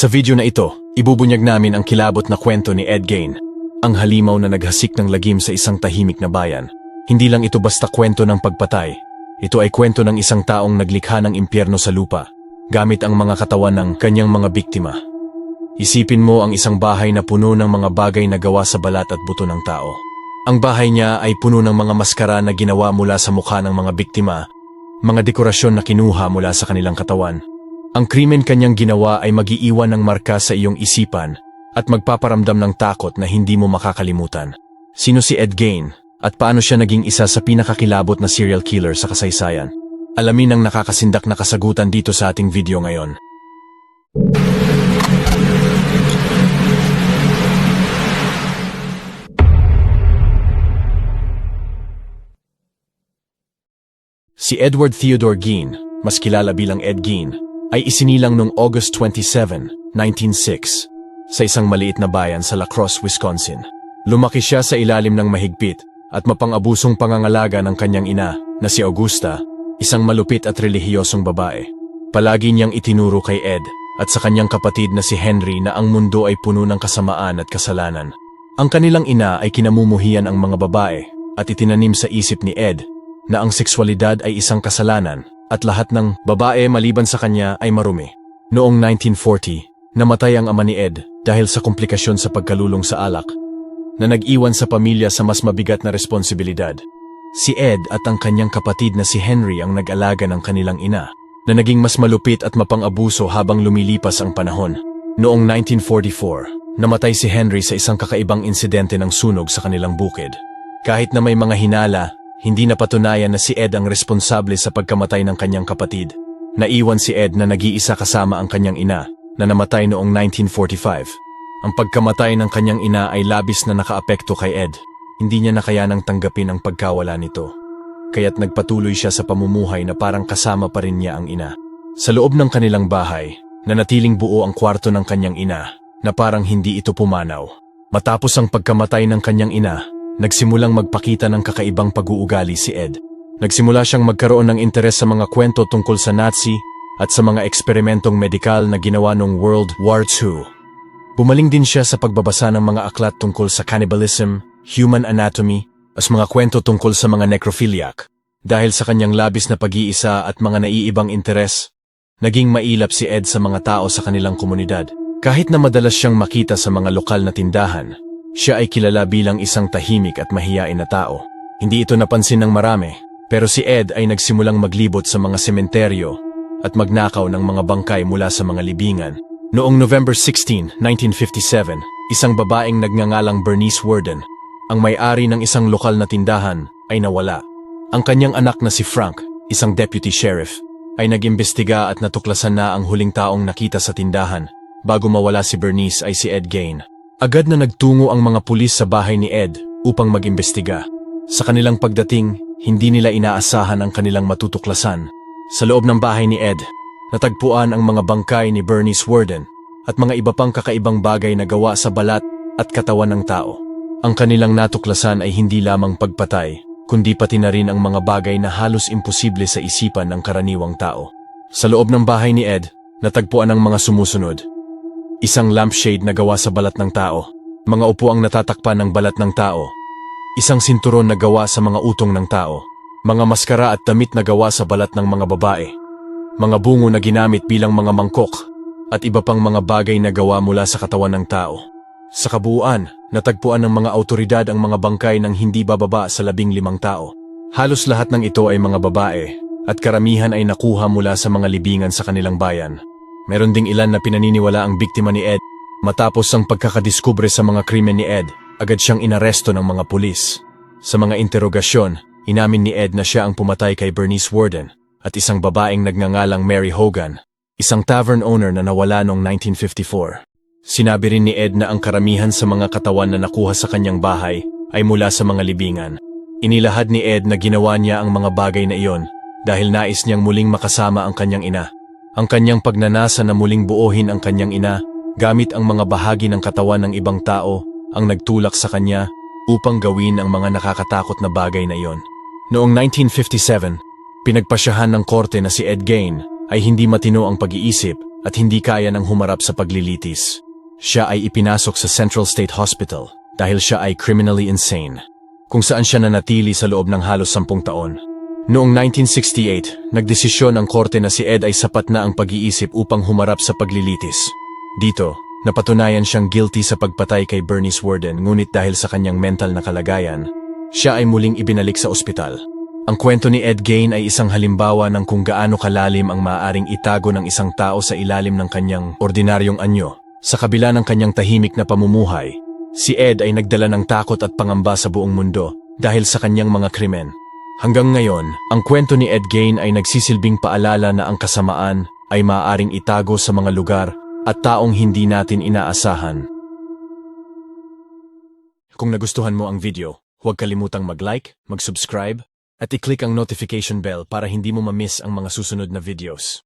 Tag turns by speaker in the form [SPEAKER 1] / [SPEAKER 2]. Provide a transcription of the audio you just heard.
[SPEAKER 1] Sa video na ito, ibubunyag namin ang kilabot na kwento ni Ed Gain, ang halimaw na naghasik ng lagim sa isang tahimik na bayan. Hindi lang ito basta kwento ng pagpatay. Ito ay kwento ng isang taong naglikha ng impyerno sa lupa, gamit ang mga katawan ng kanyang mga biktima. Isipin mo ang isang bahay na puno ng mga bagay na gawa sa balat at buto ng tao. Ang bahay niya ay puno ng mga maskara na ginawa mula sa mukha ng mga biktima, mga dekorasyon na kinuha mula sa kanilang katawan. Ang krimen kanyang ginawa ay magiiwan ng marka sa iyong isipan at magpaparamdam ng takot na hindi mo makakalimutan. Sino si Ed Gain at paano siya naging isa sa pinakakilabot na serial killer sa kasaysayan? Alamin ang nakakasindak na kasagutan dito sa ating video ngayon. Si Edward Theodore Gein, mas kilala bilang Ed Gein, ay isinilang noong August 27, 1906, sa isang maliit na bayan sa La Crosse, Wisconsin. Lumaki siya sa ilalim ng mahigpit at mapang-abusong pangangalaga ng kanyang ina na si Augusta, isang malupit at relihiyosong babae. Palagi niyang itinuro kay Ed at sa kanyang kapatid na si Henry na ang mundo ay puno ng kasamaan at kasalanan. Ang kanilang ina ay kinamumuhian ang mga babae at itinanim sa isip ni Ed na ang sexualidad ay isang kasalanan at lahat ng babae maliban sa kanya ay marumi. Noong 1940, namatay ang ama ni Ed dahil sa komplikasyon sa pagkalulong sa alak na nag-iwan sa pamilya sa mas mabigat na responsibilidad. Si Ed at ang kanyang kapatid na si Henry ang nag-alaga ng kanilang ina na naging mas malupit at mapang-abuso habang lumilipas ang panahon. Noong 1944, namatay si Henry sa isang kakaibang insidente ng sunog sa kanilang bukid. Kahit na may mga hinala, hindi napatunayan na si Ed ang responsable sa pagkamatay ng kanyang kapatid. Naiwan si Ed na nag-iisa kasama ang kanyang ina na namatay noong 1945. Ang pagkamatay ng kanyang ina ay labis na nakaapekto kay Ed. Hindi niya nakayanang tanggapin ang pagkawala nito. Kaya't nagpatuloy siya sa pamumuhay na parang kasama pa rin niya ang ina. Sa loob ng kanilang bahay, nanatiling buo ang kwarto ng kanyang ina na parang hindi ito pumanaw. Matapos ang pagkamatay ng kanyang ina, nagsimulang magpakita ng kakaibang pag-uugali si Ed. Nagsimula siyang magkaroon ng interes sa mga kwento tungkol sa Nazi at sa mga eksperimentong medikal na ginawa noong World War II. Bumaling din siya sa pagbabasa ng mga aklat tungkol sa cannibalism, human anatomy, at mga kwento tungkol sa mga necrophiliac. Dahil sa kanyang labis na pag-iisa at mga naiibang interes, naging mailap si Ed sa mga tao sa kanilang komunidad. Kahit na madalas siyang makita sa mga lokal na tindahan, siya ay kilala bilang isang tahimik at mahiyain na tao. Hindi ito napansin ng marami, pero si Ed ay nagsimulang maglibot sa mga sementeryo at magnakaw ng mga bangkay mula sa mga libingan. Noong November 16, 1957, isang babaeng nagngangalang Bernice Worden, ang may-ari ng isang lokal na tindahan, ay nawala. Ang kanyang anak na si Frank, isang deputy sheriff, ay nag-imbestiga at natuklasan na ang huling taong nakita sa tindahan bago mawala si Bernice ay si Ed Gain. Agad na nagtungo ang mga pulis sa bahay ni Ed upang mag-imbestiga. Sa kanilang pagdating, hindi nila inaasahan ang kanilang matutuklasan. Sa loob ng bahay ni Ed, natagpuan ang mga bangkay ni Bernice Worden at mga iba pang kakaibang bagay na gawa sa balat at katawan ng tao. Ang kanilang natuklasan ay hindi lamang pagpatay, kundi pati na rin ang mga bagay na halos imposible sa isipan ng karaniwang tao. Sa loob ng bahay ni Ed, natagpuan ang mga sumusunod. Isang lampshade na gawa sa balat ng tao, mga upuang natatakpan ng balat ng tao, isang sinturon na gawa sa mga utong ng tao, mga maskara at damit na gawa sa balat ng mga babae, mga bungo na ginamit bilang mga mangkok, at iba pang mga bagay na gawa mula sa katawan ng tao. Sa kabuuan, natagpuan ng mga autoridad ang mga bangkay ng hindi bababa sa labing limang tao. Halos lahat ng ito ay mga babae, at karamihan ay nakuha mula sa mga libingan sa kanilang bayan. Meron ding ilan na pinaniniwala ang biktima ni Ed. Matapos ang pagkakadiskubre sa mga krimen ni Ed, agad siyang inaresto ng mga pulis. Sa mga interogasyon, inamin ni Ed na siya ang pumatay kay Bernice Worden at isang babaeng nagngangalang Mary Hogan, isang tavern owner na nawala noong 1954. Sinabi rin ni Ed na ang karamihan sa mga katawan na nakuha sa kanyang bahay ay mula sa mga libingan. Inilahad ni Ed na ginawa niya ang mga bagay na iyon dahil nais niyang muling makasama ang kanyang ina. Ang kanyang pagnanasa na muling buohin ang kanyang ina gamit ang mga bahagi ng katawan ng ibang tao ang nagtulak sa kanya upang gawin ang mga nakakatakot na bagay na iyon. Noong 1957, pinagpasyahan ng korte na si Ed Gain ay hindi matino ang pag-iisip at hindi kaya ng humarap sa paglilitis. Siya ay ipinasok sa Central State Hospital dahil siya ay criminally insane, kung saan siya nanatili sa loob ng halos sampung taon. Noong 1968, nagdesisyon ang korte na si Ed ay sapat na ang pag-iisip upang humarap sa paglilitis. Dito, napatunayan siyang guilty sa pagpatay kay Bernice Warden ngunit dahil sa kanyang mental na kalagayan, siya ay muling ibinalik sa ospital. Ang kwento ni Ed Gain ay isang halimbawa ng kung gaano kalalim ang maaaring itago ng isang tao sa ilalim ng kanyang ordinaryong anyo. Sa kabila ng kanyang tahimik na pamumuhay, si Ed ay nagdala ng takot at pangamba sa buong mundo dahil sa kanyang mga krimen. Hanggang ngayon, ang kwento ni Ed Gain ay nagsisilbing paalala na ang kasamaan ay maaaring itago sa mga lugar at taong hindi natin inaasahan. Kung nagustuhan mo ang video, huwag kalimutang mag-like, mag-subscribe, at i-click ang notification bell para hindi mo ma-miss ang mga susunod na videos.